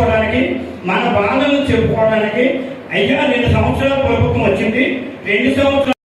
తీర్చుకోవడానికి మన బాధలను చెప్పుకోవడానికి. అయ్యా రెండు సంవత్సరాల ప్రభుత్వం వచ్చింది. రెండు సంవత్సరాలు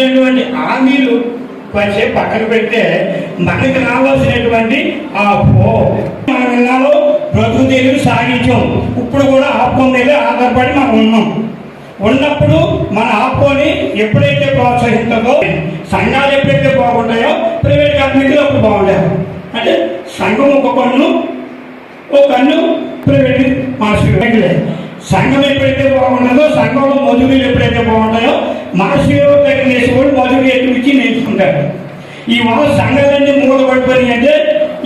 మనకి హామీలు కొంచెం పక్కన పెడితే మనకి రావాల్సినటువంటి ఆ పో. మన విన్నాలో బ్రతుకు సాగించాం. ఇప్పుడు కూడా ఆప్కో మీద ఆధారపడి మనం ఉన్నాం. ఉన్నప్పుడు మన ఆప్కోని ఎప్పుడైతే ప్రోత్సహిస్తుందో సంఘాలు ఎప్పుడైతే బాగుంటాయో ప్రైవేట్ కంపెనీలు అప్పుడు బాగుంటాయి అంటే సంఘం ఒక పన్ను ఒక కన్ను ప్రైవేట్ మాస్టర్ సంఘం ఎప్పుడైతే బాగుంటుందో సంఘంలో మధువులు ఎప్పుడైతే బాగుంటాయో మాస్టర్ దగ్గర నేర్చుకోవడం మధువులు ఇచ్చి నేర్చుకుంటారు ఈ వాళ్ళ సంఘాలన్నీ మూలపడిపోయి అంటే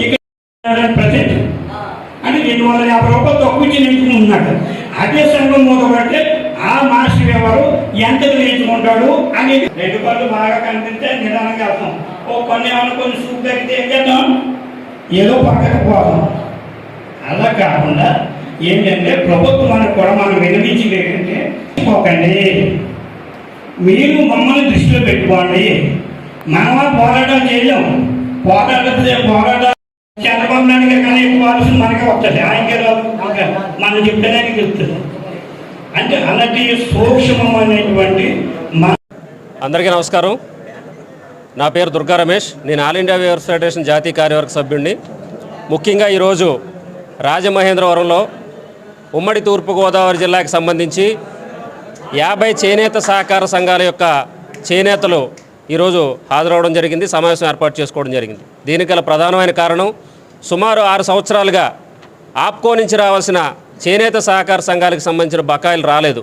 ఇక్కడ ప్రజెంట్ అని రెండు వందల యాభై రూపాయలు తక్కువ ఇచ్చి నేర్చుకుంటున్నాడు. అదే సంఘం మూలపడితే ఆ మాస్టర్ ఎవరు ఎంత నేర్చుకుంటాడు అని రెండు పనులు బాగా కనిపిస్తే నిదానంగా వెళ్తాం ఓ కొన్ని ఏమైనా కొన్ని సూప్ తగ్గితే ఏం చేద్దాం? ఏదో పక్కకపోదాం అలా కాకుండా ఏంటంటే ప్రభుత్వానికి కూడా మనం వినమించి ఏంటంటే పోకండి మీరు మమ్మల్ని దృష్టిలో పెట్టుకోండి. మనమా పోరాటం చేయలేం. పోరాటం పోరాటం చంద్రబాబు నాయుడు గారు కన్నా ఎక్కువ ఆలోచన మనకే వస్తుంది. ఆయనకే మనం చెప్తేనే చెప్తుంది అంటే అలాంటి సూక్ష్మమైనటువంటి మన అందరికీ నమస్కారం. నా పేరు దుర్గా రమేష్. నేను ఆల్ ఇండియా వేవర్స్ ఫెడరేషన్ జాతీయ కార్యవర్గ సభ్యుడిని. ముఖ్యంగా ఈరోజు రాజమహేంద్రవరంలో ఉమ్మడి తూర్పుగోదావరి జిల్లాకి సంబంధించి యాభై చేనేత సహకార సంఘాల యొక్క చేనేతలు ఈరోజు హాజరవడం జరిగింది సమావేశం ఏర్పాటు చేసుకోవడం జరిగింది. దీనికి గల ప్రధానమైన కారణం సుమారు ఆరు సంవత్సరాలుగా ఆప్కో నుంచి రావాల్సిన చేనేత సహకార సంఘాలకు సంబంధించిన బకాయిలు రాలేదు.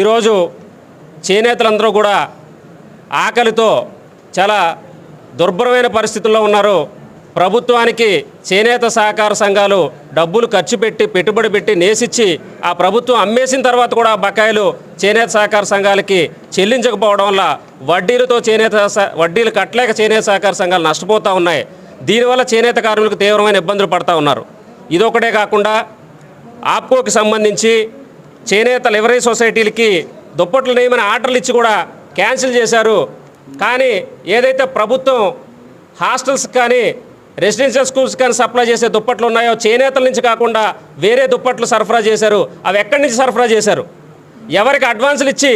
ఈరోజు చేనేతలందరూ కూడా ఆకలితో చాలా దుర్భరమైన పరిస్థితుల్లో ఉన్నారు. ప్రభుత్వానికి చేనేత సహకార సంఘాలు డబ్బులు ఖర్చు పెట్టి పెట్టుబడి పెట్టి నేసిచ్చి ఆ ప్రభుత్వం అమ్మేసిన తర్వాత కూడా బకాయిలు చేనేత సహకార సంఘాలకి చెల్లించకపోవడం వల్ల వడ్డీలతో చేనేత వడ్డీలు కట్టలేక చేనేత సహకార సంఘాలు నష్టపోతూ ఉన్నాయి. దీనివల్ల చేనేత కార్మికులకు తీవ్రమైన ఇబ్బందులు పడతా ఉన్నారు. ఇదొకటే కాకుండా ఆప్కోకి సంబంధించి చేనేత లివరీ సొసైటీలకి దుప్పట్లు నేయమని ఆర్డర్లు ఇచ్చి కూడా క్యాన్సిల్ చేశారు. కానీ ఏదైతే ప్రభుత్వం హాస్టల్స్ కానీ రెసిడెన్షియల్ స్కూల్స్ కానీ సప్లై చేసే దుప్పట్లు ఉన్నాయో చేనేతల నుంచి కాకుండా వేరే దుప్పట్లు సరఫరా చేశారు. అవి ఎక్కడి నుంచి సరఫరా చేశారు? ఎవరికి అడ్వాన్సులు ఇచ్చి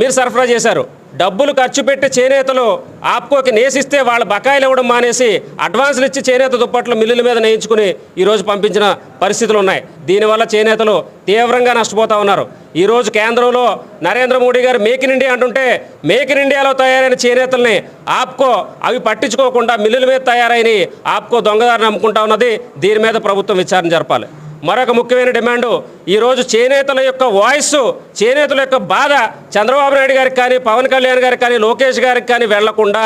మీరు సరఫరా చేశారు? డబ్బులు ఖర్చు పెట్టి చేనేతలు ఆప్కోకి నేసిస్తే వాళ్ళ బకాయిలు ఇవ్వడం మానేసి అడ్వాన్సులు ఇచ్చి చేనేత దుప్పట్లు మిల్లుల మీద నేయించుకుని ఈరోజు పంపించిన పరిస్థితులు ఉన్నాయి. దీనివల్ల చేనేతలు తీవ్రంగా నష్టపోతూ ఉన్నారు. ఈరోజు కేంద్రంలో నరేంద్ర మోడీ గారు మేక్ ఇన్ ఇండియా అంటుంటే మేక్ ఇన్ ఇండియాలో తయారైన చేనేతల్ని ఆప్కో అవి పట్టించుకోకుండా మిల్లుల మీద తయారైన ఆప్కో దొంగదారిని అమ్ముకుంటా ఉన్నది. దీని మీద ప్రభుత్వం విచారణ జరపాలి. మరొక ముఖ్యమైన డిమాండు ఈరోజు చేనేతల యొక్క వాయిస్ చేనేతల యొక్క బాధ చంద్రబాబు నాయుడు గారికి కానీ పవన్ కళ్యాణ్ గారికి కానీ లోకేష్ గారికి కానీ వెళ్ళకుండా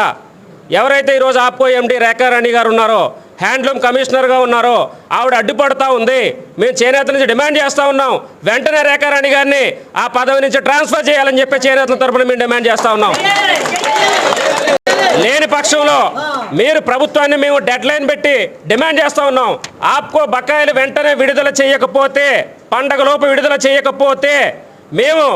ఎవరైతే ఈరోజు ఆప్కో ఎండి రేఖారాణి గారు ఉన్నారో హ్యాండ్లూమ్ కమిషనర్గా ఉన్నారో ఆవిడ అడ్డుపడుతూ ఉంది. మేము చేనేత నుంచి డిమాండ్ చేస్తూ ఉన్నాం. వెంటనే రేఖారాణి గారిని ఆ పదవి నుంచి ట్రాన్స్ఫర్ చేయాలని చెప్పి చేనేతల తరపున మేము డిమాండ్ చేస్తూ ఉన్నాం. లేని పక్షంలో మీరు ప్రభుత్వాన్ని మేము డెడ్ లైన్ పెట్టి డిమాండ్ చేస్తూ ఉన్నాం. ఆప్కో బకాయిలు వెంటనే విడుదల చేయకపోతే పండగలోపు విడుదల చేయకపోతే మేము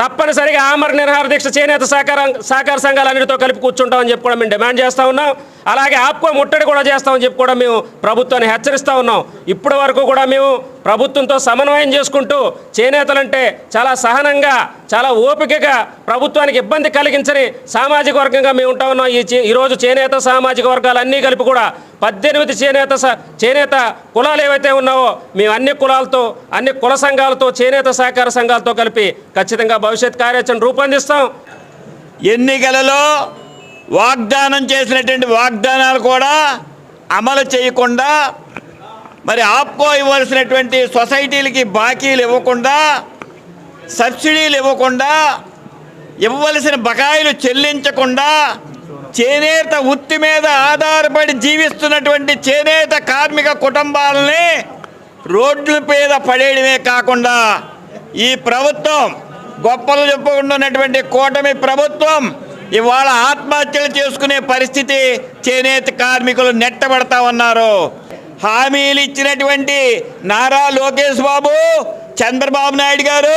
తప్పనిసరిగా ఆమర నిర్హార దీక్ష చేనేత సహకార సహకార సంఘాలన్నిటితో కలిపి కూర్చుంటామని చెప్పి కూడా మేము డిమాండ్ చేస్తూ ఉన్నాం. అలాగే ఆప్కో ముట్టడి కూడా చేస్తామని చెప్పి కూడా మేము ప్రభుత్వాన్ని హెచ్చరిస్తూ ఉన్నాం. ఇప్పటి వరకు కూడా మేము ప్రభుత్వంతో సమన్వయం చేసుకుంటూ చేనేతలంటే చాలా సహనంగా చాలా ఓపికగా ప్రభుత్వానికి ఇబ్బంది కలిగించని సామాజిక వర్గంగా మేము ఉంటా ఉన్నాం. ఈ చే- ఈరోజు చేనేత సామాజిక వర్గాలు అన్నీ కలిపి కూడా పద్దెనిమిది చేనేత స- చేనేత కులాలు ఏవైతే ఉన్నావో మేము అన్ని కులాలతో అన్ని కుల సంఘాలతో చేనేత సహకార సంఘాలతో కలిపి ఖచ్చితంగా భవిష్యత్ కార్యాచరణ రూపొందిస్తాం. ఎన్నికలలో వాగ్దానం చేసినటువంటి వాగ్దానాలు కూడా అమలు చేయకుండా మరి ఆప్కో ఇవ్వాల్సినటువంటి సొసైటీలకి బాకీలు ఇవ్వకుండా సబ్సిడీలు ఇవ్వకుండా ఇవ్వవలసిన బకాయిలు చెల్లించకుండా చేనేత వృత్తి మీద ఆధారపడి జీవిస్తున్నటువంటి చేనేత కార్మిక కుటుంబాలని రోడ్ల మీద పడేయడమే కాకుండా ఈ ప్రభుత్వం గొప్పలు చెప్పుకుంటున్నటువంటి కూటమి ప్రభుత్వం ఇవాళ ఆత్మహత్యలు చేసుకునే పరిస్థితి చేనేత కార్మికులు నెట్టబడతా ఉన్నారు. హామీలు ఇచ్చినటువంటి నారా లోకేష్ బాబు చంద్రబాబు నాయుడు గారు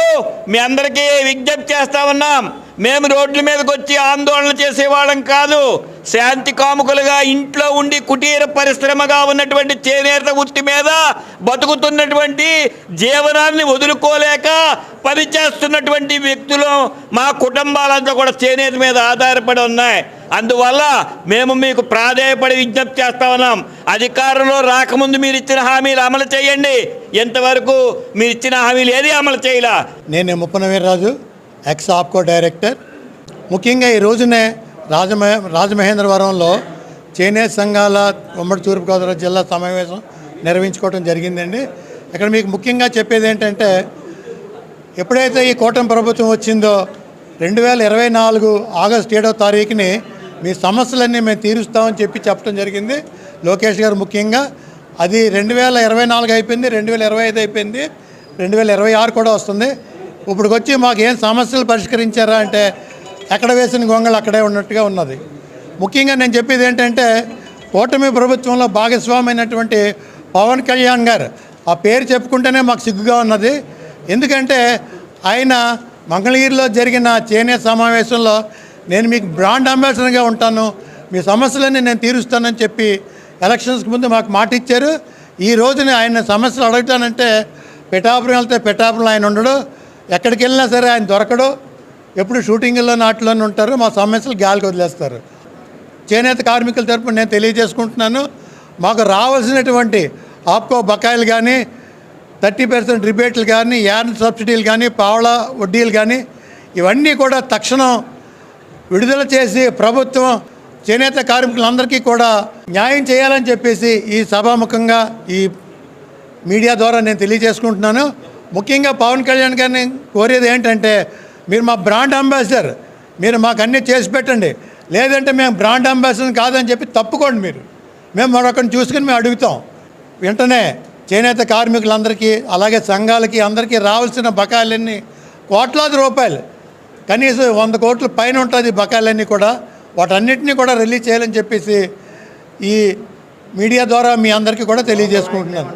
మీ అందరికీ విజ్ఞప్తి చేస్తా ఉన్నాం. మేము రోడ్ల మీదకి వచ్చి ఆందోళన చేసేవాళ్ళం కాదు. శాంతి కాముకులుగా ఇంట్లో ఉండి కుటీర పరిశ్రమగా ఉన్నటువంటి చేనేత వృత్తి మీద బతుకుతున్నటువంటి జీవనాన్ని వదులుకోలేక పనిచేస్తున్నటువంటి వ్యక్తులు మా కుటుంబాలంతా కూడా చేనేత మీద ఆధారపడి ఉన్నాయి. అందువల్ల మేము మీకు ప్రాధాయపడి విజ్ఞప్తి చేస్తా ఉన్నాం. అధికారంలో రాకముందు మీరు ఇచ్చిన హామీలు అమలు చేయండి. ఎంతవరకు మీరు ఇచ్చిన హామీలు ఏది అమలు చేయలా? నేను ముప్పనవీరరాజు. X APCO director. ముఖ్యంగా ఈ రోజునే రాజమహ రాజమహేంద్రవరంలో చేనేత సంఘాల ఉమ్మడి తూర్పుగోదావరి జిల్లా సమావేశం నిర్వహించుకోవడం జరిగిందండి. ఇక్కడ మీకు ముఖ్యంగా చెప్పేది ఏంటంటే ఎప్పుడైతే ఈ కూటమి ప్రభుత్వం వచ్చిందో రెండు వేల ఇరవై నాలుగు ఆగస్ట్ ఏడవ తారీఖుని మీ సమస్యలన్నీ మేము తీరుస్తామని చెప్పి చెప్పడం జరిగింది. లోకేష్ గారు ముఖ్యంగా అది రెండు వేల ఇరవై నాలుగు అయిపోయింది రెండు వేల ఇరవై ఐదు అయిపోయింది రెండు వేల ఇరవై ఆరు కూడా వస్తుంది. ఇప్పుడు వచ్చి మాకు ఏం సమస్యలు పరిష్కరించారా అంటే ఎక్కడ వేసిన గొంగళి అక్కడే ఉన్నట్టుగా ఉన్నది. ముఖ్యంగా నేను చెప్పేది ఏంటంటే ఓటమి ప్రభుత్వంలో భాగస్వామైనటువంటి పవన్ కళ్యాణ్ గారు ఆ పేరు చెప్పుకుంటేనే మాకు సిగ్గుగా ఉన్నది. ఎందుకంటే ఆయన మంగళగిరిలో జరిగిన చేనేత సమావేశంలో నేను మీకు బ్రాండ్ అంబాసిడర్గా ఉంటాను మీ సమస్యలన్నీ నేను తీరుస్తానని చెప్పి ఎలక్షన్స్కి ముందు మాకు మాట ఇచ్చారు. ఈ రోజున ఆయన సమస్యలు అడుగుతానంటే పిఠాపురం వెళ్తే పిఠాపురం ఆయన ఉండడు ఎక్కడికి వెళ్ళినా సరే ఆయన దొరకడు. ఎప్పుడు షూటింగ్లో నాటిలోనే ఉంటారు. మా సమస్యలు గాలికి వదిలేస్తారు. చేనేత కార్మికుల తరపున నేను తెలియజేసుకుంటున్నాను. మాకు రావాల్సినటువంటి ఆప్కో బకాయిలు కానీ థర్టీ పర్సెంట్ రిబేట్లు కానీ యాన్ సబ్సిడీలు కానీ పావళ వడ్డీలు కానీ ఇవన్నీ కూడా తక్షణం విడుదల చేసి ప్రభుత్వం చేనేత కార్మికులందరికీ కూడా న్యాయం చేయాలని చెప్పేసి ఈ సభాముఖంగా ఈ మీడియా ద్వారా నేను తెలియజేసుకుంటున్నాను. ముఖ్యంగా పవన్ కళ్యాణ్ గారిని కోరేది ఏంటంటే మీరు మా బ్రాండ్ అంబాసిడర్ మీరు మాకు అన్నీ చేసి పెట్టండి. లేదంటే మేము బ్రాండ్ అంబాసిడర్ కాదని చెప్పి తప్పుకోండి మీరు. మేము మరొకరిని చూసుకుని మేము అడుగుతాం. వెంటనే చేనేత కార్మికులందరికీ అలాగే సంఘాలకి అందరికీ రావాల్సిన బకాయిలన్నీ కోట్లాది రూపాయలు కనీసం వంద కోట్ల పైన ఉంటుంది బకాయిలన్నీ కూడా వాటన్నిటినీ కూడా రిలీజ్ చేయాలని చెప్పేసి ఈ మీడియా ద్వారా మీ అందరికీ కూడా తెలియజేసుకుంటున్నాను.